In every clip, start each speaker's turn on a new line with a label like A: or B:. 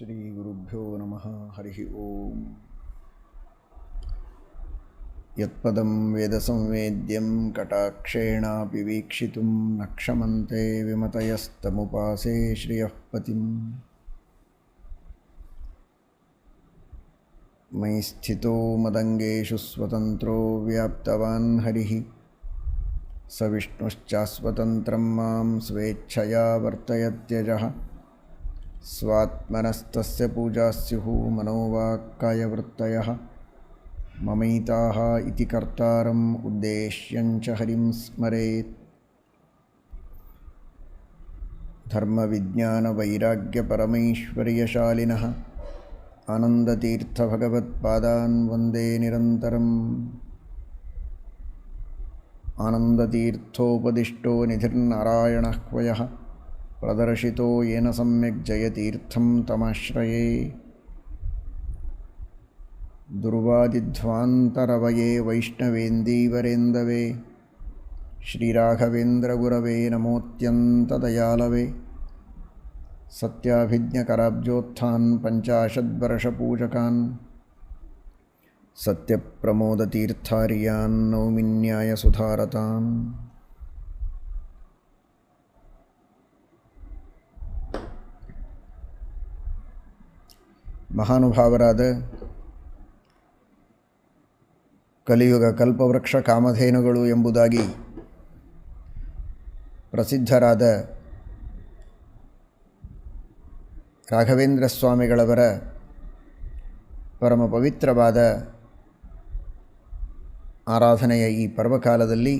A: श्रीगुरुभ्यो नमः हरिः ओम् यत्पदं वेदसंवेद्यं कटाक्षेणापि वीक्षितुं न क्षमन्ते विमतयस्तमुपासे श्रियः पतिम् मयि स्थितो मदङ्गेषु स्वतन्त्रो व्याप्तवान् हरिः स विष्णुश्चास्वतन्त्रं मां स्वेच्छया वर्तयत्यजः स्वात्मनस्तस्य पूजा स्युः मनोवाक्कायवृत्तयः। ममैताः इति कर्तारम् उद्देश्यञ्च हरिं स्मरेत्। धर्मविज्ञानवैराग्यपरमैश्वर्यशालिनः आनन्दतीर्थभगवत्पादान् वन्दे निरन्तरम्। आनन्दतीर्थोपदिष्टो निधिर्नारायणः क्वयः प्रदर्शितो येन सम्यक् जयतीर्थं तमाश्रये दुर्वादिध्वान्तरवये वैष्णवेन्दीवरेन्दवे श्रीराघवेन्द्रगुरवे नमोऽत्यन्तदयालवे सत्याभिज्ञकराब्जोत्थान् पञ्चाशद्वर्षपूजकान् सत्यप्रमोदतीर्थार्यान् नौमिन्यायसुधारतान् ಮಹಾನುಭಾವರಾದ ಕಲಿಯುಗ ಕಲ್ಪವೃಕ್ಷ ಕಾಮಧೇನುಗಳು ಎಂಬುದಾಗಿ ಪ್ರಸಿದ್ಧರಾದ ರಾಘವೇಂದ್ರ ಸ್ವಾಮಿಗಳವರ ಪರಮ ಪವಿತ್ರವಾದ ಆರಾಧನೆಯ ಈ ಪರ್ವಕಾಲದಲ್ಲಿ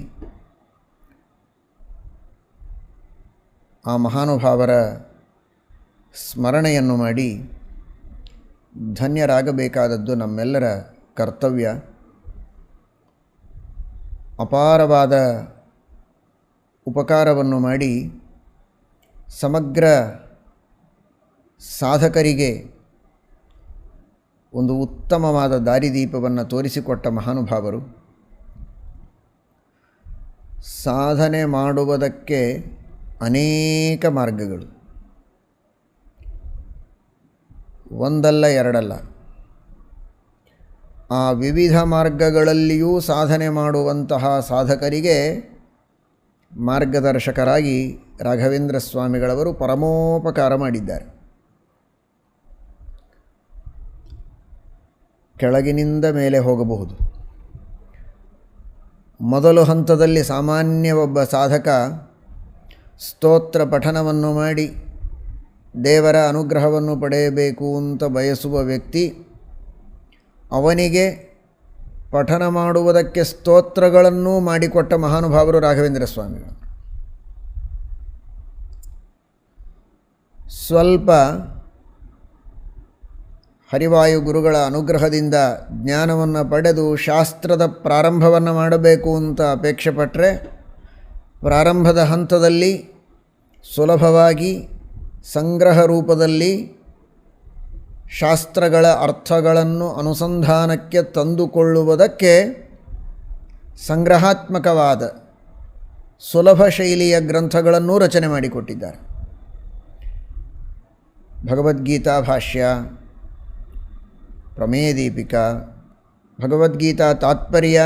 A: ಆ ಮಹಾನುಭಾವರ ಸ್ಮರಣೆಯನ್ನು ಮಾಡಿ ಧನ್ಯರಾಗಬೇಕಾದದ್ದು ನಮ್ಮೆಲ್ಲರ ಕರ್ತವ್ಯ. ಅಪಾರವಾದ ಉಪಕಾರವನ್ನು ಮಾಡಿ ಸಮಗ್ರ ಸಾಧಕರಿಗೆ ಒಂದು ಉತ್ತಮವಾದ ದಾರಿದೀಪವನ್ನು ತೋರಿಸಿಕೊಟ್ಟ ಮಹಾನುಭಾವರು. ಸಾಧನೆ ಮಾಡುವುದಕ್ಕೆ ಅನೇಕ ಮಾರ್ಗಗಳು. ಒಂದಲ್ಲ ಎರಡಲ್ಲ. ಆ ವಿವಿಧ ಮಾರ್ಗಗಳಲ್ಲಿಯೂ ಸಾಧನೆ ಮಾಡುವಂತಹ ಸಾಧಕರಿಗೆ ಮಾರ್ಗದರ್ಶಕರಾಗಿ ರಾಘವೇಂದ್ರ ಸ್ವಾಮಿಗಳವರು ಪರಮೋಪಕಾರ ಮಾಡಿದ್ದಾರೆ. ಕೆಳಗಿನಿಂದ ಮೇಲೆ ಹೋಗಬಹುದು. ಮೊದಲು ಹಂತದಲ್ಲಿ ಸಾಮಾನ್ಯ ಒಬ್ಬ ಸಾಧಕ ಸ್ತೋತ್ರ ಪಠನವನ್ನು ಮಾಡಿ ದೇವರ ಅನುಗ್ರಹವನ್ನು ಪಡೆಯಬೇಕು ಅಂತ ಬಯಸುವ ವ್ಯಕ್ತಿ ಅವನಿಗೆ ಪಠನ ಮಾಡುವುದಕ್ಕೆ ಸ್ತೋತ್ರಗಳನ್ನೂ ಮಾಡಿಕೊಟ್ಟ ಮಹಾನುಭಾವರು ರಾಘವೇಂದ್ರ ಸ್ವಾಮಿಗಳು ಸ್ವಲ್ಪ ಹರಿವಾಯು ಗುರುಗಳ ಅನುಗ್ರಹದಿಂದ ಜ್ಞಾನವನ್ನು ಪಡೆದು ಶಾಸ್ತ್ರದ ಪ್ರಾರಂಭವನ್ನು ಮಾಡಬೇಕು ಅಂತ ಅಪೇಕ್ಷೆ ಪಟ್ಟರೆ ಪ್ರಾರಂಭದ ಹಂತದಲ್ಲಿ ಸುಲಭವಾಗಿ ಸಂಗ್ರಹ ರೂಪದಲ್ಲಿ ಶಾಸ್ತ್ರಗಳ ಅರ್ಥಗಳನ್ನು ಅನುಸಂಧಾನಕ್ಕೆ ತಂದುಕೊಳ್ಳುವುದಕ್ಕೆ ಸಂಗ್ರಹಾತ್ಮಕವಾದ ಸುಲಭ ಶೈಲಿಯ ಗ್ರಂಥಗಳನ್ನೂ ರಚನೆ ಮಾಡಿಕೊಟ್ಟಿದ್ದಾರೆ. ಭಗವದ್ಗೀತಾ ಭಾಷ್ಯ, ಪ್ರಮೇಯದೀಪಿಕಾ, ಭಗವದ್ಗೀತಾ ತಾತ್ಪರ್ಯ,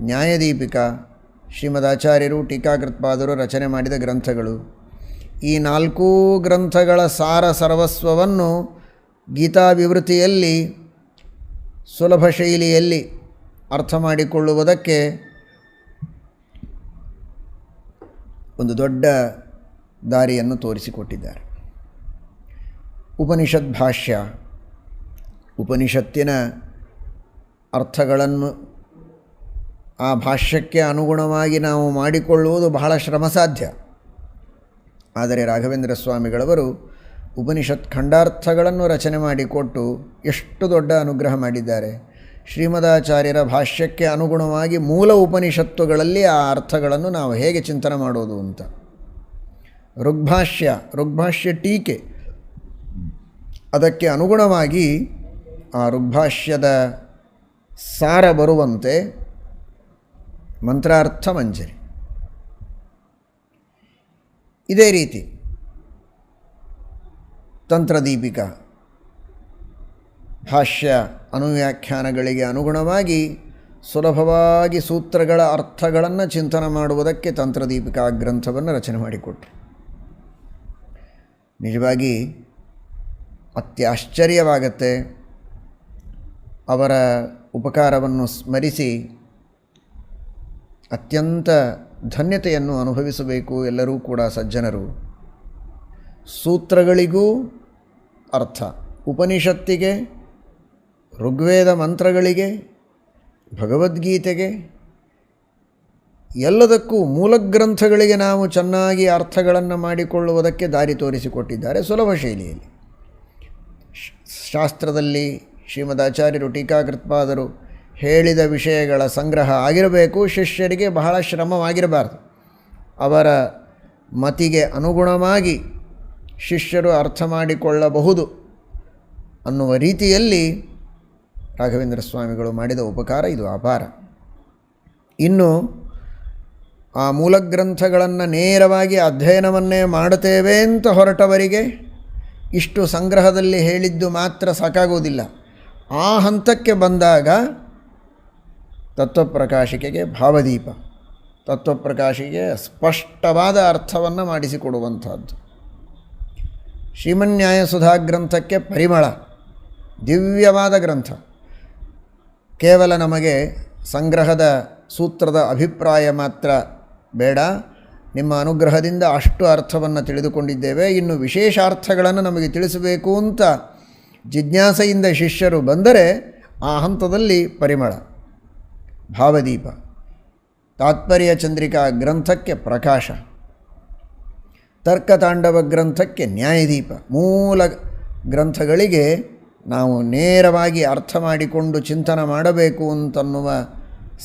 A: ನ್ಯಾಯದೀಪಿಕಾ ಶ್ರೀಮದಾಚಾರ್ಯರು ಟೀಕಾಕೃತ್ಪಾದರು ರಚನೆ ಮಾಡಿದ ಗ್ರಂಥಗಳು. ಈ ನಾಲ್ಕೂ ಗ್ರಂಥಗಳ ಸಾರ ಸರ್ವಸ್ವವನ್ನು ಗೀತಾ ವಿವೃತಿಯಲ್ಲಿ ಸುಲಭ ಶೈಲಿಯಲ್ಲಿ ಅರ್ಥ ಮಾಡಿಕೊಳ್ಳುವುದಕ್ಕೆ ಒಂದು ದೊಡ್ಡ ದಾರಿಯನ್ನು ತೋರಿಸಿಕೊಟ್ಟಿದ್ದಾರೆ. ಉಪನಿಷತ್ ಭಾಷ್ಯ, ಉಪನಿಷತ್ತಿನ ಅರ್ಥಗಳನ್ನು ಆ ಭಾಷ್ಯಕ್ಕೆ ಅನುಗುಣವಾಗಿ ನಾವು ಮಾಡಿಕೊಳ್ಳುವುದು ಬಹಳ ಶ್ರಮ ಸಾಧ್ಯ ಆದರೆ ರಾಘವೇಂದ್ರ ಸ್ವಾಮಿಗಳವರು ಉಪನಿಷತ್ ಖಂಡಾರ್ಥಗಳನ್ನು ರಚನೆ ಮಾಡಿಕೊಟ್ಟು ಎಷ್ಟು ದೊಡ್ಡ ಅನುಗ್ರಹ ಮಾಡಿದ್ದಾರೆ. ಶ್ರೀಮದಾಚಾರ್ಯರ ಭಾಷ್ಯಕ್ಕೆ ಅನುಗುಣವಾಗಿ ಮೂಲ ಉಪನಿಷತ್ತುಗಳಲ್ಲಿ ಆ ಅರ್ಥಗಳನ್ನು ನಾವು ಹೇಗೆ ಚಿಂತನೆ ಮಾಡೋದು ಅಂತ. ಋಗ್ಭಾಷ್ಯ ಋಗ್ಭಾಷ್ಯ ಟೀಕೆ. ಅದಕ್ಕೆ ಅನುಗುಣವಾಗಿ ಆ ಋಗ್ಭಾಷ್ಯದ ಸಾರ ಬರುವಂತೆ ಮಂತ್ರಾರ್ಥ ಮಂಜರಿ. ಇದೇ ರೀತಿ. ತಂತ್ರದೀಪಿಕಾ. ಭಾಷ್ಯ ಅನುವ್ಯಾಖ್ಯಾನಗಳಿಗೆ ಅನುಗುಣವಾಗಿ ಸುಲಭವಾಗಿ ಸೂತ್ರಗಳ ಅರ್ಥಗಳನ್ನು ಚಿಂತನೆ ಮಾಡುವುದಕ್ಕೆ ತಂತ್ರದೀಪಿಕಾ ಗ್ರಂಥವನ್ನು ರಚನೆ ಮಾಡಿಕೊಟ್ರು. ನಿಜವಾಗಿ ಅತ್ಯಾಶ್ಚರ್ಯವಾಗತ್ತೆ ಅವರ ಉಪಕಾರವನ್ನು ಸ್ಮರಿಸಿ ಅತ್ಯಂತ ಧನ್ಯತೆಯನ್ನು ಅನುಭವಿಸಬೇಕು ಎಲ್ಲರೂ ಕೂಡ ಸಜ್ಜನರು. ಸೂತ್ರಗಳಿಗೂ ಅರ್ಥ. ಉಪನಿಷತ್ತಿಗೆ, ಋಗ್ವೇದ ಮಂತ್ರಗಳಿಗೆ, ಭಗವದ್ಗೀತೆಗೆ, ಎಲ್ಲದಕ್ಕೂ ಮೂಲ ಗ್ರಂಥಗಳಿಗೆ ನಾವು ಚೆನ್ನಾಗಿ ಅರ್ಥಗಳನ್ನು ಮಾಡಿಕೊಳ್ಳುವುದಕ್ಕೆ ದಾರಿ ತೋರಿಸಿಕೊಟ್ಟಿದ್ದಾರೆ ಸುಲಭ ಶೈಲಿಯಲ್ಲಿ. ಶಾಸ್ತ್ರದಲ್ಲಿ ಶ್ರೀಮದ್ ಆಚಾರ್ಯರು ಟೀಕಾಕೃತ್ಪಾದರು. ಹೇಳಿದ ವಿಷಯಗಳ ಸಂಗ್ರಹ ಆಗಿರಬೇಕು, ಶಿಷ್ಯರಿಗೆ ಬಹಳ ಶ್ರಮವಾಗಿರಬಾರ್ದು. ಅವರ ಮತಿಗೆ ಅನುಗುಣವಾಗಿ ಶಿಷ್ಯರು ಅರ್ಥ ಮಾಡಿಕೊಳ್ಳಬಹುದು ಅನ್ನುವ ರೀತಿಯಲ್ಲಿ ರಾಘವೇಂದ್ರ ಸ್ವಾಮಿಗಳು ಮಾಡಿದ ಉಪಕಾರ ಇದು ಅಪಾರ. ಇನ್ನು ಆ ಮೂಲ ಗ್ರಂಥಗಳನ್ನು ನೇರವಾಗಿ ಅಧ್ಯಯನವನ್ನೇ ಮಾಡುತ್ತೇವೆ ಅಂತ ಹೊರಟವರಿಗೆ ಇಷ್ಟು ಸಂಗ್ರಹದಲ್ಲಿ ಹೇಳಿದ್ದು ಮಾತ್ರ ಸಾಕಾಗುವುದಿಲ್ಲ. ಆ ಹಂತಕ್ಕೆ ಬಂದಾಗ ತತ್ವಪ್ರಕಾಶಿಕೆಗೆ ಭಾವದೀಪ. ತತ್ವಪ್ರಕಾಶಿಗೆ ಸ್ಪಷ್ಟವಾದ ಅರ್ಥವನ್ನು ಮಾಡಿಸಿಕೊಡುವಂಥದ್ದು. ಶ್ರೀಮನ್ಯಾಯ ಸುಧಾ ಗ್ರಂಥಕ್ಕೆ ಪರಿಮಳ, ದಿವ್ಯವಾದ ಗ್ರಂಥ. ಕೇವಲ ನಮಗೆ ಸಂಗ್ರಹದ ಸೂತ್ರದ ಅಭಿಪ್ರಾಯ ಮಾತ್ರ ಬೇಡ. ನಿಮ್ಮ ಅನುಗ್ರಹದಿಂದ ಅಷ್ಟು ಅರ್ಥವನ್ನು ತಿಳಿದುಕೊಂಡಿದ್ದೇವೆ. ಇನ್ನು ವಿಶೇಷ ಅರ್ಥಗಳನ್ನು ನಮಗೆ ತಿಳಿಸಬೇಕು ಅಂತ ಜಿಜ್ಞಾಸೆಯಿಂದ ಶಿಷ್ಯರು ಬಂದರೆ ಆ ಹಂತದಲ್ಲಿ ಪರಿಮಳ. ಭಾವದೀಪ. ತಾತ್ಪರ್ಯ ಚಂದ್ರಿಕಾ ಗ್ರಂಥಕ್ಕೆ ಪ್ರಕಾಶ. ತರ್ಕತಾಂಡವ ಗ್ರಂಥಕ್ಕೆ ನ್ಯಾಯದೀಪ. ಮೂಲ ಗ್ರಂಥಗಳಿಗೆ ನಾವು ನೇರವಾಗಿ ಅರ್ಥ ಮಾಡಿಕೊಂಡು ಚಿಂತನೆ ಮಾಡಬೇಕು ಅಂತನ್ನುವ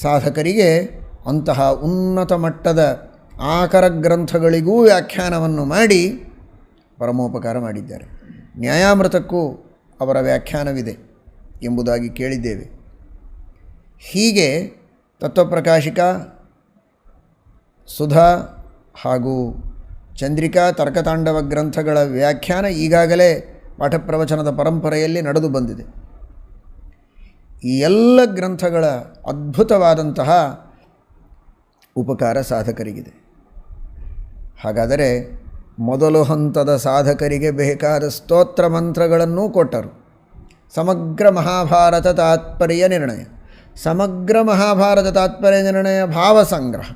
A: ಸಾಧಕರಿಗೆ ಅಂತಹ ಉನ್ನತ ಮಟ್ಟದ ಆಕರ ಗ್ರಂಥಗಳಿಗೂ ವ್ಯಾಖ್ಯಾನವನ್ನು ಮಾಡಿ ಪರಮೋಪಕಾರ ಮಾಡಿದ್ದಾರೆ. ನ್ಯಾಯಾಮೃತಕ್ಕೂ ಅವರ ವ್ಯಾಖ್ಯಾನವಿದೆ ಎಂಬುದಾಗಿ ಕೇಳಿದ್ದೇವೆ. ಹೀಗೆ ತತ್ವಪ್ರಕಾಶಿಕ, ಸುಧಾ ಹಾಗೂ ಚಂದ್ರಿಕಾ ತರ್ಕತಾಂಡವ ಗ್ರಂಥಗಳ ವ್ಯಾಖ್ಯಾನ ಈಗಾಗಲೇ ಪಾಠಪ್ರವಚನದ ಪರಂಪರೆಯಲ್ಲಿ ನಡೆದು ಬಂದಿದೆ. ಈ ಎಲ್ಲ ಗ್ರಂಥಗಳ ಅದ್ಭುತವಾದಂತಹ ಉಪಕಾರ ಸಾಧಕರಿಗಿದೆ. ಹಾಗಾದರೆ ಮೊದಲು ಹಂತದ ಸಾಧಕರಿಗೆ ಬೇಕಾದ ಸ್ತೋತ್ರ ಮಂತ್ರಗಳನ್ನೂ ಕೊಟ್ಟರು. ಸಮಗ್ರ ಮಹಾಭಾರತ ತಾತ್ಪರ್ಯ ನಿರ್ಣಯ. ಸಮಗ್ರ ಮಹಾಭಾರತ ತಾತ್ಪರ್ಯ ನಿರ್ಣಯ ಭಾವ ಸಂಗ್ರಹ.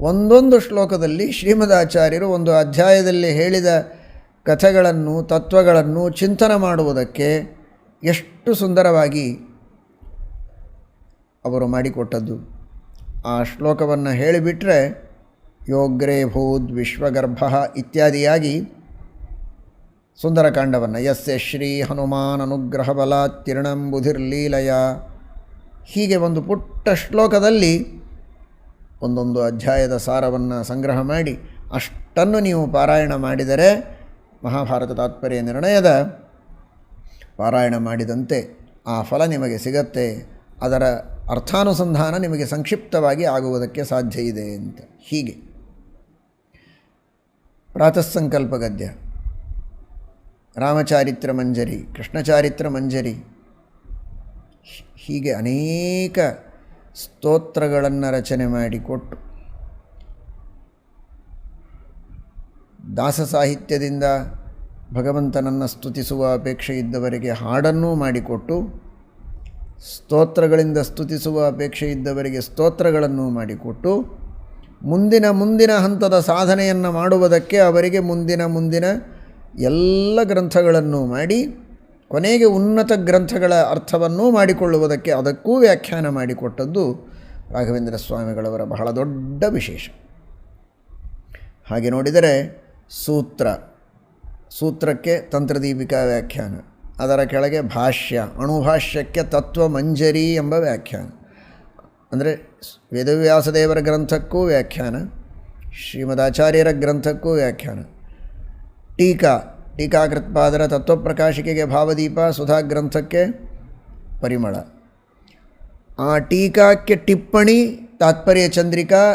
A: ಒಂದೊಂದು ಶ್ಲೋಕದಲ್ಲಿ ಶ್ರೀಮದಾಚಾರ್ಯರು ಒಂದು ಅಧ್ಯಾಯದಲ್ಲಿ ಹೇಳಿದ ಕಥೆಗಳನ್ನು, ತತ್ವಗಳನ್ನು ಚಿಂತನೆ ಮಾಡುವುದಕ್ಕೆ ಎಷ್ಟು ಸುಂದರವಾಗಿ ಅವರು ಮಾಡಿಕೊಟ್ಟದ್ದು. ಆ ಶ್ಲೋಕವನ್ನು ಹೇಳಿಬಿಟ್ರೆ ಯೋಗ್ರೇ ಭೂದ್ ವಿಶ್ವಗರ್ಭ ಇತ್ಯಾದಿಯಾಗಿ ಸುಂದರಕಾಂಡವನ್ನು, ಯಸ್ಯ ಶ್ರೀ ಹನುಮಾನ್ ಅನುಗ್ರಹ ಬಲಾತ್ತೀರ್ಣಂ ಬುಧಿರ್ಲೀಲಯ ಹೀಗೆ ಒಂದು ಪುಟ್ಟ ಶ್ಲೋಕದಲ್ಲಿ ಒಂದೊಂದು ಅಧ್ಯಾಯದ ಸಾರವನ್ನು ಸಂಗ್ರಹ ಮಾಡಿ ಅಷ್ಟನ್ನು ನೀವು ಪಾರಾಯಣ ಮಾಡಿದರೆ ಮಹಾಭಾರತ ತಾತ್ಪರ್ಯ ನಿರ್ಣಯದ ಪಾರಾಯಣ ಮಾಡಿದಂತೆ ಆ ಫಲ ನಿಮಗೆ ಸಿಗತ್ತೆ, ಅದರ ಅರ್ಥಾನುಸಂಧಾನ ನಿಮಗೆ ಸಂಕ್ಷಿಪ್ತವಾಗಿ ಆಗುವುದಕ್ಕೆ ಸಾಧ್ಯ ಇದೆ ಅಂತ. ಹೀಗೆ. ಪ್ರಾತಃಸಂಕಲ್ಪ ಗದ್ಯ. ರಾಮಚಾರಿತ್ರ ಮಂಜರಿ ಕೃಷ್ಣಚಾರಿತ್ರ ಮಂಜರಿ ಹೀಗೆ ಅನೇಕ ಸ್ತೋತ್ರಗಳನ್ನು ರಚನೆ ಮಾಡಿಕೊಟ್ಟು ದಾಸ ಸಾಹಿತ್ಯದಿಂದ ಭಗವಂತನನ್ನು ಸ್ತುತಿಸುವ ಅಪೇಕ್ಷೆ ಇದ್ದವರಿಗೆ ಹಾಡನ್ನೂ ಮಾಡಿಕೊಟ್ಟು ಸ್ತೋತ್ರಗಳಿಂದ ಸ್ತುತಿಸುವ ಅಪೇಕ್ಷೆ ಇದ್ದವರಿಗೆ ಸ್ತೋತ್ರಗಳನ್ನು ಮಾಡಿಕೊಟ್ಟು ಮುಂದಿನ ಮುಂದಿನ ಹಂತದ ಸಾಧನೆಯನ್ನು ಮಾಡುವುದಕ್ಕೆ ಅವರಿಗೆ ಮುಂದಿನ ಮುಂದಿನ ಎಲ್ಲ ಗ್ರಂಥಗಳನ್ನು ಮಾಡಿ, ಕೊನೆಗೆ ಉನ್ನತ ಗ್ರಂಥಗಳ ಅರ್ಥವನ್ನೂ ಮಾಡಿಕೊಳ್ಳುವುದಕ್ಕೆ ಅದಕ್ಕೂ ವ್ಯಾಖ್ಯಾನ ಮಾಡಿಕೊಟ್ಟದ್ದು ರಾಘವೇಂದ್ರ ಸ್ವಾಮಿಗಳವರ ಬಹಳ ದೊಡ್ಡ ವಿಶೇಷ. ಹಾಗೆ ನೋಡಿದರೆ ಸೂತ್ರ, ಸೂತ್ರಕ್ಕೆ ತಂತ್ರದೀಪಿಕಾ ವ್ಯಾಖ್ಯಾನ, ಅದರ ಕೆಳಗೆ ಭಾಷ್ಯ, ಅಣುಭಾಷ್ಯಕ್ಕೆ ತತ್ವ ಮಂಜರಿ ಎಂಬ ವ್ಯಾಖ್ಯಾನ, ಅಂದರೆ ವೇದವ್ಯಾಸದೇವರ ಗ್ರಂಥಕ್ಕೂ ವ್ಯಾಖ್ಯಾನ ಶ್ರೀಮದಾಚಾರ್ಯರ ಗ್ರಂಥಕ್ಕೂ ವ್ಯಾಖ್ಯಾನ. ಟೀಕಾ ಟೀಕಾಕೃತ್ಪಾದರ ತತ್ವಪ್ರಕಾಶಿಕೆಗೆ ಭಾವದೀಪ ಸುಧಾ ಗ್ರಂಥಕ್ಕೆ ಪರಿಮಳ. ಆ ಟೀಕಾಕ್ಕೆ ಟಿಪ್ಪಣಿ, ತಾತ್ಪರ್ಯ ಚಂದ್ರಿಕಾ,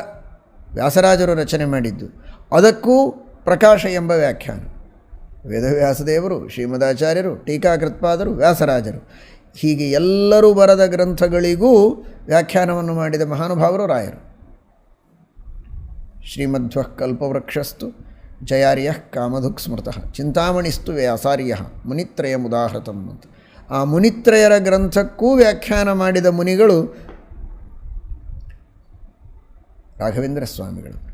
A: ವ್ಯಾಸರಾಜರು ರಚನೆ ಮಾಡಿದ್ದು. ಅದಕ್ಕೂ ಪ್ರಕಾಶ ಎಂಬ ವ್ಯಾಖ್ಯಾನ. ವೇದವ್ಯಾಸದೇವರು, ಶ್ರೀಮದಾಚಾರ್ಯರು ಟೀಕಾಕೃತ್ಪಾದರು ವ್ಯಾಸರಾಜರು. ಹೀಗೆ ಎಲ್ಲರೂ ಬರದ ಗ್ರಂಥಗಳಿಗೂ ವ್ಯಾಖ್ಯಾನವನ್ನು ಮಾಡಿದ ಮಹಾನುಭಾವರು ರಾಯರು. ಶ್ರೀಮಧ್ವಃ ಕಲ್ಪವೃಕ್ಷಸ್ತು ಜಯಾರ್ಯ ಕಾಮಧುಕ್ ಸ್ಮೃತಃ ಚಿಂತಾಮಣಿಸ್ತು ವ್ಯಾಸಾರ್ಯ, ಮುನಿತ್ರಯ ಮುದಾಹೃತಂ ಅಂತ. ಆ ಮುನಿತ್ರಯರ ಗ್ರಂಥಕ್ಕೂ ವ್ಯಾಖ್ಯಾನ ಮಾಡಿದ ಮುನಿಗಳು ರಾಘವೇಂದ್ರ ಸ್ವಾಮಿಗಳು.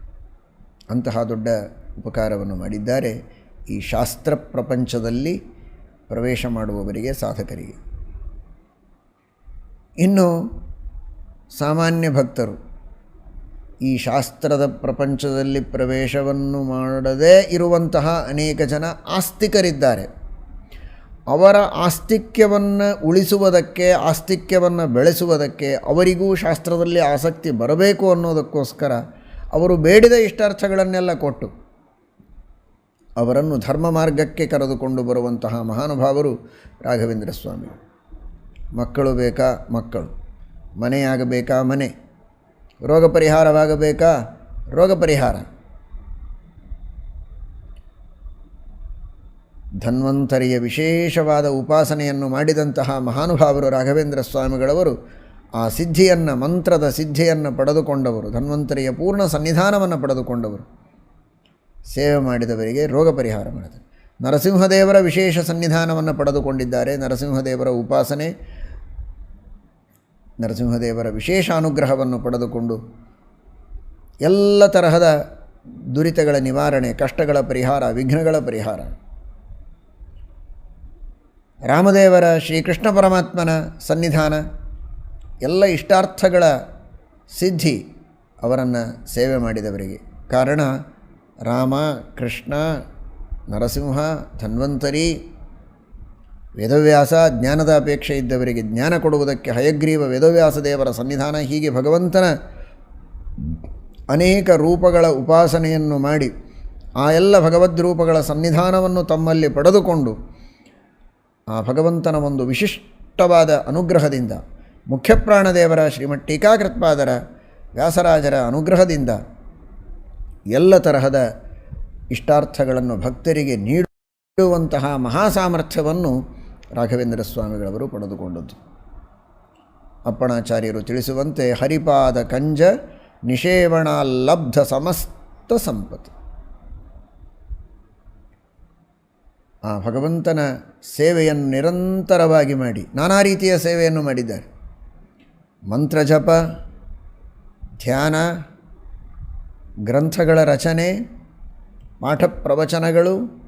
A: ಅಂತಹ ದೊಡ್ಡ ಉಪಕಾರವನ್ನು ಮಾಡಿದ್ದಾರೆ ಈ ಶಾಸ್ತ್ರ ಪ್ರಪಂಚದಲ್ಲಿ ಪ್ರವೇಶ ಮಾಡುವವರಿಗೆ ಸಾಧಕರಿಗೆ. ಇನ್ನು ಸಾಮಾನ್ಯ ಭಕ್ತರು ಈ ಶಾಸ್ತ್ರದ ಪ್ರಪಂಚದಲ್ಲಿ ಪ್ರವೇಶವನ್ನು ಮಾಡದೇ ಇರುವಂತಹ ಅನೇಕ ಜನ ಆಸ್ತಿಕರಿದ್ದಾರೆ. ಅವರ ಆಸ್ತಿಕ್ಯವನ್ನು ಉಳಿಸುವುದಕ್ಕೆ, ಆಸ್ತಿಕ್ಯವನ್ನು ಬೆಳೆಸುವುದಕ್ಕೆ ಅವರಿಗೂ ಶಾಸ್ತ್ರದಲ್ಲಿ ಆಸಕ್ತಿ ಬರಬೇಕು ಅನ್ನೋದಕ್ಕೋಸ್ಕರ ಅವರು ಬೇಡಿದ ಇಷ್ಟಾರ್ಥಗಳನ್ನೆಲ್ಲ ಕೊಟ್ಟು ಅವರನ್ನು ಧರ್ಮ ಮಾರ್ಗಕ್ಕೆ ಕರೆದುಕೊಂಡು ಬರುವಂತಹ ಮಹಾನುಭಾವರು ರಾಘವೇಂದ್ರ ಸ್ವಾಮಿ. ಮಕ್ಕಳು ಬೇಕಾ ಮಕ್ಕಳು? ಮನೆಯಾಗಬೇಕಾ ಮನೆ? ರೋಗ ಪರಿಹಾರವಾಗಬೇಕಾ ರೋಗ ಪರಿಹಾರ ಧನ್ವಂತರಿಯ ವಿಶೇಷವಾದ ಉಪಾಸನೆಯನ್ನು ಮಾಡಿದಂತಹ ಮಹಾನುಭಾವರು ರಾಘವೇಂದ್ರ ಸ್ವಾಮಿಗಳವರು ಆ ಸಿದ್ಧಿಯನ್ನು, ಮಂತ್ರದ ಸಿದ್ಧಿಯನ್ನು ಪಡೆದುಕೊಂಡವರು, ಧನ್ವಂತರಿಯ ಪೂರ್ಣ ಸನ್ನಿಧಾನವನ್ನು ಪಡೆದುಕೊಂಡವರು. ಸೇವೆ ಮಾಡಿದವರಿಗೆ ರೋಗ ಪರಿಹಾರ ಮಾಡಿದರು. ನರಸಿಂಹದೇವರ ವಿಶೇಷ ಸನ್ನಿಧಾನವನ್ನು ಪಡೆದುಕೊಂಡಿದ್ದಾರೆ. ನರಸಿಂಹದೇವರ ಉಪಾಸನೆ ನರಸಿಂಹದೇವರ ವಿಶೇಷ ಅನುಗ್ರಹವನ್ನು ಪಡೆದುಕೊಂಡು ಎಲ್ಲ ತರಹದ ದುರಿತಗಳ ನಿವಾರಣೆ, ಕಷ್ಟಗಳ ಪರಿಹಾರ, ವಿಘ್ನಗಳ ಪರಿಹಾರ. ರಾಮದೇವರ ಶ್ರೀಕೃಷ್ಣ ಪರಮಾತ್ಮನ ಸನ್ನಿಧಾನ, ಎಲ್ಲ ಇಷ್ಟಾರ್ಥಗಳ ಸಿದ್ಧಿ ಅವರನ್ನು ಸೇವೆ ಮಾಡಿದವರಿಗೆ. ಕಾರಣ ರಾಮ, ಕೃಷ್ಣ, ನರಸಿಂಹ, ಧನ್ವಂತರಿ ವೇದವ್ಯಾಸ ಜ್ಞಾನದ ಅಪೇಕ್ಷೆ ಇದ್ದವರಿಗೆ ಜ್ಞಾನ ಕೊಡುವುದಕ್ಕೆ ಹಯಗ್ರೀವ ವೇದವ್ಯಾಸ ದೇವರ ಸನ್ನಿಧಾನ ಹೀಗೆ ಭಗವಂತನ ಅನೇಕ ರೂಪಗಳ ಉಪಾಸನೆಯನ್ನು ಮಾಡಿ ಆ ಎಲ್ಲ ಭಗವದ್ ರೂಪಗಳ ಸನ್ನಿಧಾನವನ್ನು ತಮ್ಮಲ್ಲಿ ಪಡೆದುಕೊಂಡು ಆ ಭಗವಂತನ ಒಂದು ವಿಶಿಷ್ಟವಾದ ಅನುಗ್ರಹದಿಂದ ಮುಖ್ಯಪ್ರಾಣದೇವರ ಶ್ರೀಮಠ್ ಟೀಕಾಕೃತ್ಪಾದರ ವ್ಯಾಸರಾಜರ ಅನುಗ್ರಹದಿಂದ ಎಲ್ಲ ತರಹದ ಇಷ್ಟಾರ್ಥಗಳನ್ನು ಭಕ್ತರಿಗೆ ನೀಡುವಂತಹ ಮಹಾಸಾಮರ್ಥ್ಯವನ್ನು ರಾಘವೇಂದ್ರ ಸ್ವಾಮಿಗಳವರು ಪಡೆದುಕೊಂಡದ್ದು. ಅಪ್ಪಣಾಚಾರ್ಯರು ತಿಳಿಸುವಂತೆ ಹರಿಪಾದ ಕಂಜ ನಿಷೇವಣ ಲಬ್ಧ ಸಮಸ್ತ ಸಂಪತ್ತು. ಆ ಭಗವಂತನ ಸೇವೆಯನ್ನು ನಿರಂತರವಾಗಿ ಮಾಡಿ, ನಾನಾ ರೀತಿಯ ಸೇವೆಯನ್ನು ಮಾಡಿದ್ದಾರೆ. ಮಂತ್ರಜಪ ಧ್ಯಾನ, ಗ್ರಂಥಗಳ ರಚನೆ, ಪಾಠ ಪ್ರವಚನಗಳು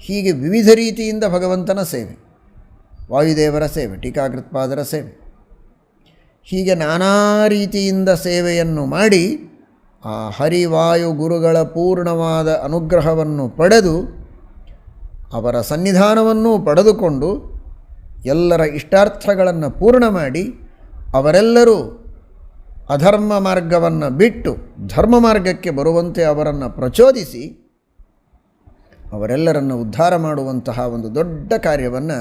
A: ಹೀಗೆ ವಿವಿಧ ರೀತಿಯಿಂದ ಭಗವಂತನ ಸೇವೆ. ವಾಯುದೇವರ ಸೇವೆ, ಟೀಕಾಕೃತ್ಪಾದರ ಸೇವೆ. ಹೀಗೆ ನಾನಾ ರೀತಿಯಿಂದ ಸೇವೆಯನ್ನು ಮಾಡಿ ಆ ಹರಿವಾಯು ಗುರುಗಳ ಪೂರ್ಣವಾದ ಅನುಗ್ರಹವನ್ನು ಪಡೆದು, ಅವರ ಸನ್ನಿಧಾನವನ್ನು ಪಡೆದುಕೊಂಡು ಎಲ್ಲರ ಇಷ್ಟಾರ್ಥಗಳನ್ನು ಪೂರ್ಣ ಮಾಡಿ, ಅವರೆಲ್ಲರೂ ಅಧರ್ಮ ಮಾರ್ಗವನ್ನು ಬಿಟ್ಟು ಧರ್ಮ ಮಾರ್ಗಕ್ಕೆ ಬರುವಂತೆ ಅವರನ್ನು ಪ್ರಚೋದಿಸಿ ಅವರೆಲ್ಲರನ್ನು ಉದ್ಧಾರ ಮಾಡುವಂತಹ ಒಂದು ದೊಡ್ಡ ಕಾರ್ಯವನ್ನು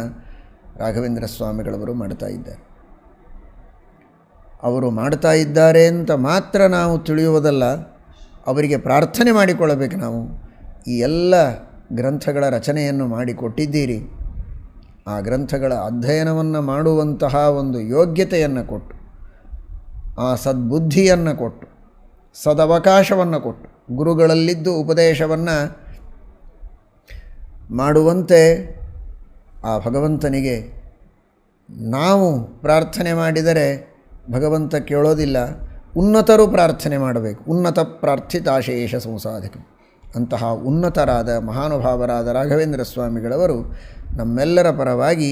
A: ರಾಘವೇಂದ್ರ ಸ್ವಾಮಿಗಳವರು ಮಾಡ್ತಾ ಇದ್ದಾರೆ. ಅವರು ಮಾಡ್ತಾ ಇದ್ದಾರೆ ಅಂತ ಮಾತ್ರ ನಾವು ತಿಳಿಯುವುದಲ್ಲ, ಅವರಿಗೆ ಪ್ರಾರ್ಥನೆ ಮಾಡಿಕೊಳ್ಳಬೇಕು ನಾವು. ಈ ಎಲ್ಲ ಗ್ರಂಥಗಳ ರಚನೆಯನ್ನು ಮಾಡಿಕೊಟ್ಟಿದ್ದೀರಿ. ಆ ಗ್ರಂಥಗಳ ಅಧ್ಯಯನವನ್ನು ಮಾಡುವಂತಹ ಒಂದು ಯೋಗ್ಯತೆಯನ್ನು ಕೊಟ್ಟು, ಆ ಸದ್ಬುದ್ಧಿಯನ್ನು ಕೊಟ್ಟು, ಸದವಕಾಶವನ್ನು ಕೊಟ್ಟು, ಗುರುಗಳಲ್ಲಿದ್ದು ಉಪದೇಶವನ್ನು ಮಾಡುವಂತೆ ಆ ಭಗವಂತನಿಗೆ ನಾವು ಪ್ರಾರ್ಥನೆ ಮಾಡಿದರೆ ಭಗವಂತ ಕೇಳೋದಿಲ್ಲ, ಉನ್ನತರು ಪ್ರಾರ್ಥನೆ ಮಾಡಬೇಕು. ಉನ್ನತ ಪ್ರಾರ್ಥಿತಾಶೇಷ ಸಂಸಾಧಕ. ಅಂತಹ ಉನ್ನತರಾದ ಮಹಾನುಭಾವರಾದ ರಾಘವೇಂದ್ರ ಸ್ವಾಮಿಗಳವರು ನಮ್ಮೆಲ್ಲರ ಪರವಾಗಿ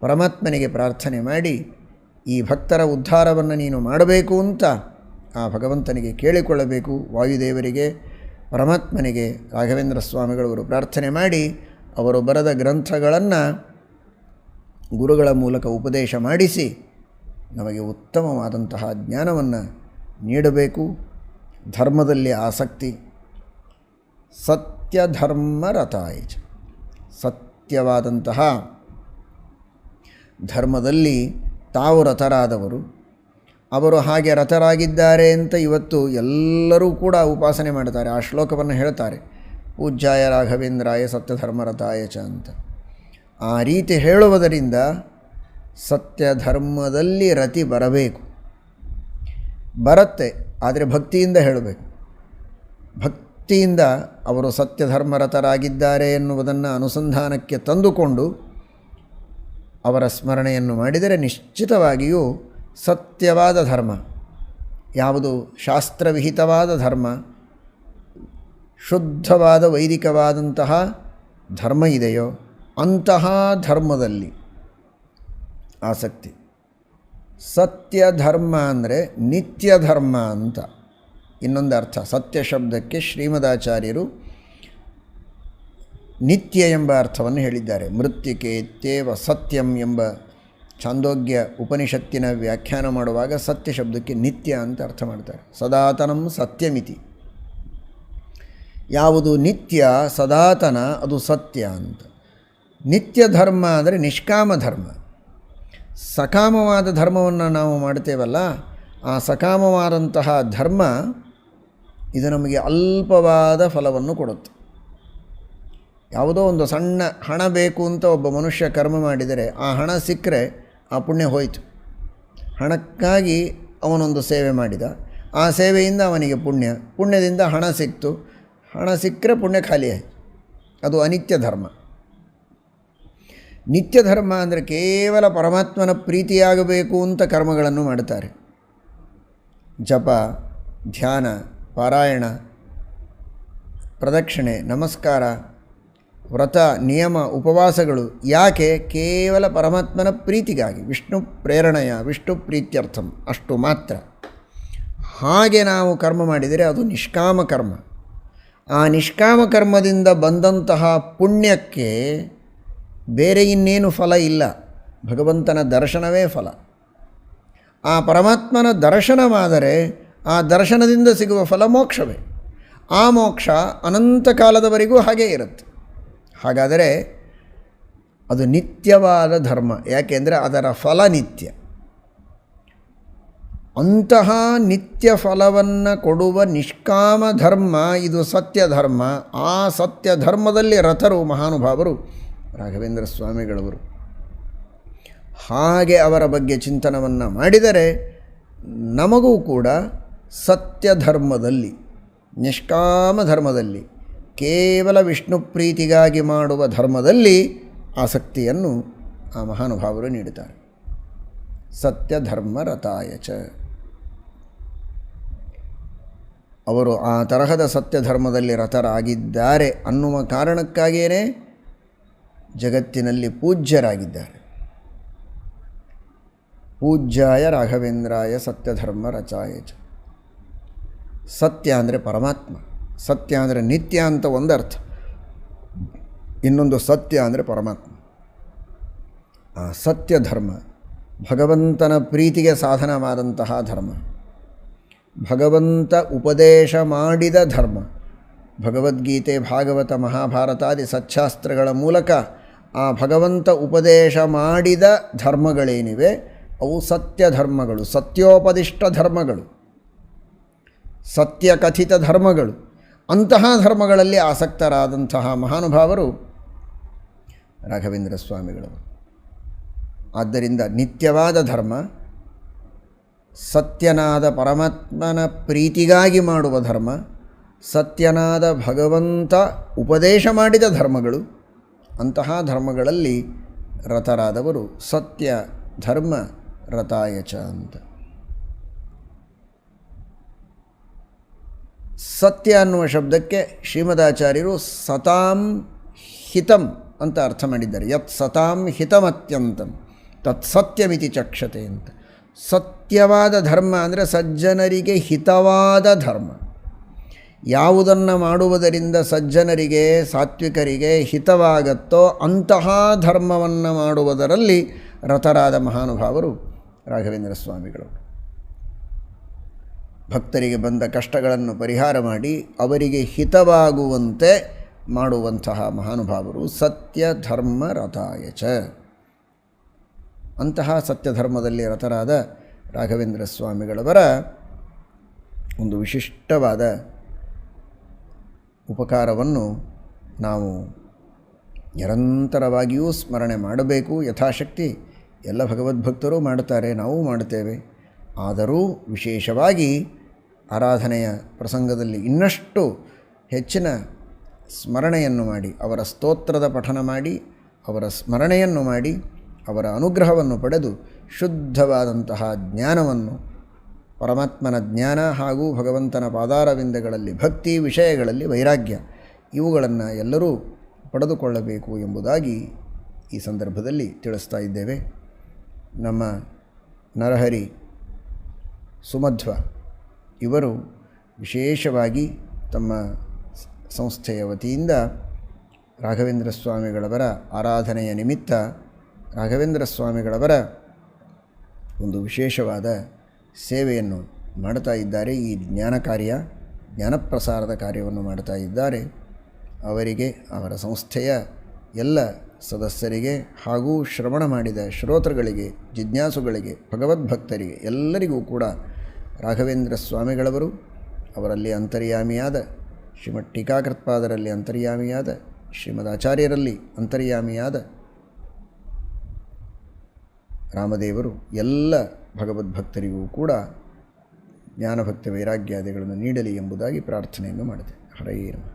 A: ಪರಮಾತ್ಮನಿಗೆ ಪ್ರಾರ್ಥನೆ ಮಾಡಿ, ಈ ಭಕ್ತರ ಉದ್ಧಾರವನ್ನು ನೀನು ಮಾಡಬೇಕು ಅಂತ ಆ ಭಗವಂತನಿಗೆ ಕೇಳಿಕೊಳ್ಳಬೇಕು. ವಾಯುದೇವರಿಗೆ ಪರಮಾತ್ಮನಿಗೆ ರಾಘವೇಂದ್ರ ಸ್ವಾಮಿಗಳವರು ಪ್ರಾರ್ಥನೆ ಮಾಡಿ ಅವರು ಬರೆದ ಗ್ರಂಥಗಳನ್ನು ಗುರುಗಳ ಮೂಲಕ ಉಪದೇಶ ಮಾಡಿಸಿ ನಮಗೆ ಉತ್ತಮವಾದಂತಹ ಜ್ಞಾನವನ್ನು ನೀಡಬೇಕು. ಧರ್ಮದಲ್ಲಿ ಆಸಕ್ತಿ. ಸತ್ಯಧರ್ಮರತಾಯಚ ಸತ್ಯವಾದಂತಹ ಧರ್ಮದಲ್ಲಿ ತಾವು ರಥರಾದವರು. ಅವರು ಹಾಗೆ ರಥರಾಗಿದ್ದಾರೆ ಅಂತ ಇವತ್ತು ಎಲ್ಲರೂ ಕೂಡ ಉಪಾಸನೆ ಮಾಡ್ತಾರೆ, ಆ ಶ್ಲೋಕವನ್ನು ಹೇಳ್ತಾರೆ. ಪೂಜ್ಯಾಯ ರಾಘವೇಂದ್ರಾಯ ಸತ್ಯಧರ್ಮರಥಾಯ ಚ ಅಂತ. ಆ ರೀತಿ ಹೇಳುವುದರಿಂದ ಸತ್ಯಧರ್ಮದಲ್ಲಿ ರತಿ ಬರಬೇಕು. ಬರುತ್ತೆ, ಆದರೆ ಭಕ್ತಿಯಿಂದ ಹೇಳಬೇಕು. ಭಕ್ತಿಯಿಂದ ಅವರು ಸತ್ಯಧರ್ಮರತರಾಗಿದ್ದಾರೆ ಎನ್ನುವುದನ್ನು ಅನುಸಂಧಾನಕ್ಕೆ ತಂದುಕೊಂಡು ಅವರ ಸ್ಮರಣೆಯನ್ನು ಮಾಡಿದರೆ ನಿಶ್ಚಿತವಾಗಿಯೂ ಸತ್ಯವಾದ ಧರ್ಮ, ಯಾವುದು ಶಾಸ್ತ್ರವಿಹಿತವಾದ ಧರ್ಮ, ಶುದ್ಧವಾದ ವೈದಿಕವಾದಂತಹ ಧರ್ಮ ಇದೆಯೋ ಅಂತಹ ಧರ್ಮದಲ್ಲಿ ಆಸಕ್ತಿ. ಸತ್ಯ ಧರ್ಮ ಅಂದರೆ ನಿತ್ಯ ಧರ್ಮ ಅಂತ. ಇನ್ನೊಂದು ಅರ್ಥ, ಸತ್ಯ ಶಬ್ದಕ್ಕೆ ಶ್ರೀಮದಾಚಾರ್ಯರು ನಿತ್ಯ ಎಂಬ ಅರ್ಥವನ್ನು ಹೇಳಿದ್ದಾರೆ. ಮೃತ್ಯುಕೆ ತೇವ ಸತ್ಯಂ ಎಂಬ ಛಾಂದೋಗ್ಯ ಉಪನಿಷತ್ತಿನ ವ್ಯಾಖ್ಯಾನ ಮಾಡುವಾಗ ಸತ್ಯ ಶಬ್ದಕ್ಕೆ ನಿತ್ಯ ಅಂತ ಅರ್ಥ ಮಾಡ್ತಾರೆ. ಸದಾತನಂ ಸತ್ಯಮಿತಿ. ಯಾವುದು ನಿತ್ಯ, ಸದಾತನ, ಅದು ಸತ್ಯ ಅಂತ. ನಿತ್ಯ ಧರ್ಮ ಅಂದರೆ ನಿಷ್ಕಾಮ ಧರ್ಮ. ಸಕಾಮವಾದ ಧರ್ಮವನ್ನು ನಾವು ಮಾಡ್ತೇವಲ್ಲ ಆ ಸಕಾಮವಾದಂತಹ ಧರ್ಮ ಇದು ನಮಗೆ ಅಲ್ಪವಾದ ಫಲವನ್ನು ಕೊಡುತ್ತೆ. ಯಾವುದೋ ಒಂದು ಸಣ್ಣ ಹಣ ಬೇಕು ಅಂತ ಒಬ್ಬ ಮನುಷ್ಯ ಕರ್ಮ ಮಾಡಿದರೆ, ಆ ಹಣ ಸಿಕ್ಕರೆ ಆ ಪುಣ್ಯ ಹೋಯಿತು. ಹಣಕ್ಕಾಗಿ ಅವನೊಂದು ಸೇವೆ ಮಾಡಿದ. ಆ ಸೇವೆಯಿಂದ ಅವನಿಗೆ ಪುಣ್ಯ. ಪುಣ್ಯದಿಂದ ಹಣ ಸಿಕ್ತು. ಹಣ ಸಿಕ್ಕರೆ ಪುಣ್ಯ ಖಾಲಿ ಅದು ಅನಿತ್ಯ ಧರ್ಮ. ನಿತ್ಯ ಧರ್ಮ ಅಂದರೆ ಕೇವಲ ಪರಮಾತ್ಮನ ಪ್ರೀತಿಯಾಗಬೇಕು ಅಂತ ಕರ್ಮಗಳನ್ನು ಮಾಡ್ತಾರೆ ಜಪ, ಧ್ಯಾನ, ಪಾರಾಯಣ, ಪ್ರದಕ್ಷಿಣೆ, ನಮಸ್ಕಾರ ವ್ರತ, ನಿಯಮ, ಉಪವಾಸಗಳು ಯಾಕೆ ಕೇವಲ ಪರಮಾತ್ಮನ ಪ್ರೀತಿಗಾಗಿ? ವಿಷ್ಣು ಪ್ರೇರಣೆಯ, ವಿಷ್ಣು ಪ್ರೀತ್ಯರ್ಥಂ, ಅಷ್ಟು ಮಾತ್ರ. ಹಾಗೆ ನಾವು ಕರ್ಮ ಮಾಡಿದರೆ ಅದು ನಿಷ್ಕಾಮ ಕರ್ಮ. ಆ ನಿಷ್ಕಾಮ ಕರ್ಮದಿಂದ ಬಂದಂತಹ ಪುಣ್ಯಕ್ಕೆ ಬೇರೆ ಇನ್ನೇನು ಫಲ ಇಲ್ಲ. ಭಗವಂತನ ದರ್ಶನವೇ ಫಲ. ಆ ಪರಮಾತ್ಮನ ದರ್ಶನವಾದರೆ ಆ ದರ್ಶನದಿಂದ ಸಿಗುವ ಫಲ ಮೋಕ್ಷವೇ. ಆ ಮೋಕ್ಷ ಅನಂತ ಕಾಲದವರೆಗೂ ಹಾಗೇ ಇರುತ್ತೆ. ಹಾಗಾದರೆ ಅದು ನಿತ್ಯವಾದ ಧರ್ಮ. ಯಾಕೆಂದರೆ ಅದರ ಫಲ ನಿತ್ಯ. ಅಂತಹ ನಿತ್ಯ ಫಲವನ್ನು ಕೊಡುವ ನಿಷ್ಕಾಮ ಧರ್ಮ ಇದು ಸತ್ಯ ಧರ್ಮ. ಆ ಸತ್ಯ ಧರ್ಮದಲ್ಲಿ ರಥರು ಮಹಾನುಭಾವರು ರಾಘವೇಂದ್ರ ಸ್ವಾಮಿಗಳವರು. ಹಾಗೆ ಅವರ ಬಗ್ಗೆ ಚಿಂತನವನ್ನು ಮಾಡಿದರೆ ನಮಗೂ ಕೂಡ ಸತ್ಯ ಧರ್ಮದಲ್ಲಿ, ನಿಷ್ಕಾಮ ಧರ್ಮದಲ್ಲಿ ಕೇವಲ ವಿಷ್ಣು ಪ್ರೀತಿಗಾಗಿ ಮಾಡುವ ಧರ್ಮದಲ್ಲಿ ಆಸಕ್ತಿಯನ್ನು ಆ ಮಹಾನುಭಾವರು ನೀಡುತ್ತಾರೆ ಸತ್ಯ ಧರ್ಮ ರಥಾಯ ಚ. ಅವರು ಆ ತರಹದ ಸತ್ಯ ಧರ್ಮದಲ್ಲಿ ರಥರಾಗಿದ್ದಾರೆ ಅನ್ನುವ ಕಾರಣಕ್ಕಾಗಿಯೇ ಜಗತ್ತಿನಲ್ಲಿ ಪೂಜ್ಯರಾಗಿದ್ದಾರೆ. ಪೂಜ್ಯಾಯ ರಾಘವೇಂದ್ರಾಯ ಸತ್ಯಧರ್ಮ ರಚಾಯ ಚ. ಸತ್ಯ ಅಂದರೆ ಪರಮಾತ್ಮ. ಸತ್ಯ ಅಂದರೆ ನಿತ್ಯ ಅಂತ ಒಂದು ಅರ್ಥ. ಇನ್ನೊಂದು ಸತ್ಯ ಅಂದರೆ ಪರಮಾತ್ಮ. ಆ ಸತ್ಯ ಧರ್ಮ, ಭಗವಂತನ ಪ್ರೀತಿಗೆ ಸಾಧನವಾದಂತಹ ಧರ್ಮ. ಭಗವಂತ ಉಪದೇಶ ಮಾಡಿದ ಧರ್ಮ. ಭಗವದ್ಗೀತೆ, ಭಾಗವತ, ಮಹಾಭಾರತಾದಿ ಸಚ್ಛಾಸ್ತ್ರಗಳ ಮೂಲಕ ಆ ಭಗವಂತ ಉಪದೇಶ ಮಾಡಿದ ಧರ್ಮಗಳೇನಿವೆ? ಅವು ಸತ್ಯ ಧರ್ಮಗಳು, ಸತ್ಯೋಪದಿಷ್ಟ ಧರ್ಮಗಳು. ಸತ್ಯಕಥಿತ ಧರ್ಮಗಳು. ಅಂತಹ ಧರ್ಮಗಳಲ್ಲಿ ಆಸಕ್ತರಾದಂತಹ ಮಹಾನುಭಾವರು ರಾಘವೇಂದ್ರ ಸ್ವಾಮಿಗಳು. ಆದ್ದರಿಂದ ನಿತ್ಯವಾದ ಧರ್ಮ, ಸತ್ಯನಾದ ಪರಮಾತ್ಮನ ಪ್ರೀತಿಗಾಗಿ ಮಾಡುವ ಧರ್ಮ, ಸತ್ಯನಾದ ಭಗವಂತ ಉಪದೇಶ ಮಾಡಿದ ಧರ್ಮಗಳು, ಅಂತಹ ಧರ್ಮಗಳಲ್ಲಿ ರಥರಾದವರು ಸತ್ಯ ಧರ್ಮ ರಥಾಯಚ ಅಂತ. ಸತ್ಯ ಅನ್ನುವ ಶಬ್ದಕ್ಕೆ ಶ್ರೀಮದಾಚಾರ್ಯರು ಸತಾಂ ಹಿತಂ ಅಂತ ಅರ್ಥ ಮಾಡಿದ್ದಾರೆ. ಯತ್ ಸತಾಂ ಹಿತಮತ್ಯಂತಂ, ತತ್ ಸತ್ಯಮಿತಿ ಚಕ್ಷತೆ ಅಂತ. ಸತ್ಯವಾದ ಧರ್ಮ ಅಂದರೆ ಸಜ್ಜನರಿಗೆ ಹಿತವಾದ ಧರ್ಮ. ಯಾವುದನ್ನು ಮಾಡುವುದರಿಂದ ಸಜ್ಜನರಿಗೆ, ಸಾತ್ವಿಕರಿಗೆ ಹಿತವಾಗತ್ತೋ ಅಂತಹ ಧರ್ಮವನ್ನು ಮಾಡುವುದರಲ್ಲಿ ರಥರಾದ ಮಹಾನುಭಾವರು ರಾಘವೇಂದ್ರ ಸ್ವಾಮಿಗಳು. ಭಕ್ತರಿಗೆ ಬಂದ ಕಷ್ಟಗಳನ್ನು ಪರಿಹಾರ ಮಾಡಿ ಅವರಿಗೆ ಹಿತವಾಗುವಂತೆ ಮಾಡುವಂತಹ ಮಹಾನುಭಾವರು ಸತ್ಯ, ಧರ್ಮ ರಥಾಯಚ ಅಂತಹ ಸತ್ಯ ಧರ್ಮದಲ್ಲಿ ರಥರಾದ ರಾಘವೇಂದ್ರ ಸ್ವಾಮಿಗಳವರ ಒಂದು ವಿಶಿಷ್ಟವಾದ ಉಪಕಾರವನ್ನು ನಾವು ನಿರಂತರವಾಗಿಯೂ ಸ್ಮರಣೆ ಮಾಡಬೇಕು. ಯಥಾಶಕ್ತಿ ಎಲ್ಲ ಭಗವದ್ಭಕ್ತರೂ ಮಾಡುತ್ತಾರೆ, ನಾವು ಮಾಡುತ್ತೇವೆ. ಆದರೂ ವಿಶೇಷವಾಗಿ ಆರಾಧನೆಯ ಪ್ರಸಂಗದಲ್ಲಿ ಇನ್ನಷ್ಟು ಹೆಚ್ಚಿನ ಸ್ಮರಣೆಯನ್ನು ಮಾಡಿ, ಅವರ ಸ್ತೋತ್ರದ ಪಠನ ಮಾಡಿ, ಅವರ ಸ್ಮರಣೆಯನ್ನು ಮಾಡಿ, ಅವರ ಅನುಗ್ರಹವನ್ನು ಪಡೆದು ಶುದ್ಧವಾದಂತಹ ಜ್ಞಾನವನ್ನು, ಪರಮಾತ್ಮನ ಜ್ಞಾನ ಹಾಗೂ ಭಗವಂತನ ಪಾದಾರವಿಂದಗಳಲ್ಲಿ, ಭಕ್ತಿ ವಿಷಯಗಳಲ್ಲಿ ವೈರಾಗ್ಯ, ಇವುಗಳನ್ನು ಎಲ್ಲರೂ ಪಡೆದುಕೊಳ್ಳಬೇಕು ಎಂಬುದಾಗಿ ಈ ಸಂದರ್ಭದಲ್ಲಿ ತಿಳಿಸ್ತಾ ಇದ್ದೇವೆ. ನಮ್ಮ ನರಹರಿ ಸುಮಧ್ವ. ಇವರು ವಿಶೇಷವಾಗಿ ತಮ್ಮ ಸಂಸ್ಥೆಯ ವತಿಯಿಂದ ರಾಘವೇಂದ್ರ ಸ್ವಾಮಿಗಳವರ ಆರಾಧನೆಯ ನಿಮಿತ್ತ ರಾಘವೇಂದ್ರ ಸ್ವಾಮಿಗಳವರ ಒಂದು ವಿಶೇಷವಾದ ಸೇವೆಯನ್ನು ಮಾಡ್ತಾ ಇದ್ದಾರೆ. ಈ ಜ್ಞಾನ ಕಾರ್ಯ ಜ್ಞಾನಪ್ರಸಾರದ ಕಾರ್ಯವನ್ನು ಮಾಡ್ತಾ ಇದ್ದಾರೆ. ಅವರಿಗೆ, ಅವರ ಸಂಸ್ಥೆಯ ಎಲ್ಲ ಸದಸ್ಯರಿಗೆ ಹಾಗೂ ಶ್ರವಣ ಮಾಡಿದ ಶ್ರೋತೃಗಳಿಗೆ, ಜಿಜ್ಞಾಸುಗಳಿಗೆ, ಭಗವದ್ಭಕ್ತರಿಗೆ ಎಲ್ಲರಿಗೂ ಕೂಡ ರಾಘವೇಂದ್ರ ಸ್ವಾಮಿಗಳವರು, ಅವರಲ್ಲಿ ಅಂತರ್ಯಾಮಿಯಾದ ಶ್ರೀಮದ್ ಟೀಕಾಕೃತ್ಪಾದರಲ್ಲಿ ಅಂತರ್ಯಾಮಿಯಾದ ಶ್ರೀಮದ್ ಆಚಾರ್ಯರಲ್ಲಿ ಅಂತರ್ಯಾಮಿಯಾದ ರಾಮದೇವರು, ಎಲ್ಲ ಭಗವದ್ಭಕ್ತರಿಗೂ ಕೂಡ ಜ್ಞಾನಭಕ್ತಿ ವೈರಾಗ್ಯಾದಿಗಳನ್ನು ನೀಡಲಿ ಎಂಬುದಾಗಿ ಪ್ರಾರ್ಥನೆಯನ್ನು ಮಾಡಿದೆ. ಹರೇ